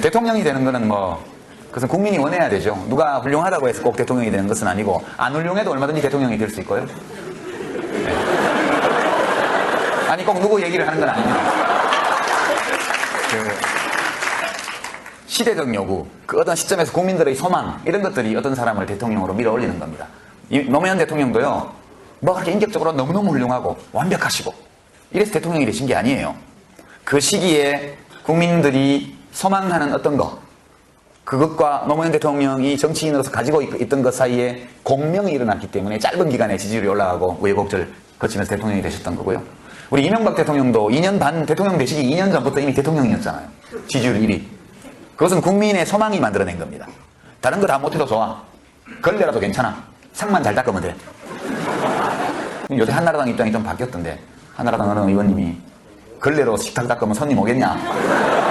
대통령이 되는 거는 뭐 그것은 국민이 원해야 되죠. 누가 훌륭하다고 해서 꼭 대통령이 되는 것은 아니고 안 훌륭해도 얼마든지 대통령이 될 수 있고요. 네. 아니 꼭 누구 얘기를 하는 건 아닙니다. 그 시대적 요구, 그 어떤 시점에서 국민들의 소망 이런 것들이 어떤 사람을 대통령으로 밀어올리는 겁니다. 이 노무현 대통령도요, 뭐 그렇게 인격적으로 너무너무 훌륭하고 완벽하시고 이래서 대통령이 되신 게 아니에요. 그 시기에 국민들이 소망하는 어떤 것, 그것과 노무현 대통령이 정치인으로서 가지고 있- 있던 것 사이에 공명이 일어났기 때문에 짧은 기간에 지지율이 올라가고 우여곡절 거치면서 대통령이 되셨던 거고요. 우리 이명박 대통령도 2년 반 대통령 되시기 2년 전부터 이미 대통령이었잖아요. 지지율 1위. 그것은 국민의 소망이 만들어낸 겁니다. 다른 거 다 못해도 좋아. 걸레라도 괜찮아. 상만 잘 닦으면 돼. 요새 한나라당 입장이 좀 바뀌었던데 한나라당 어느 의원님이 걸레로 식탁 닦으면 손님 오겠냐?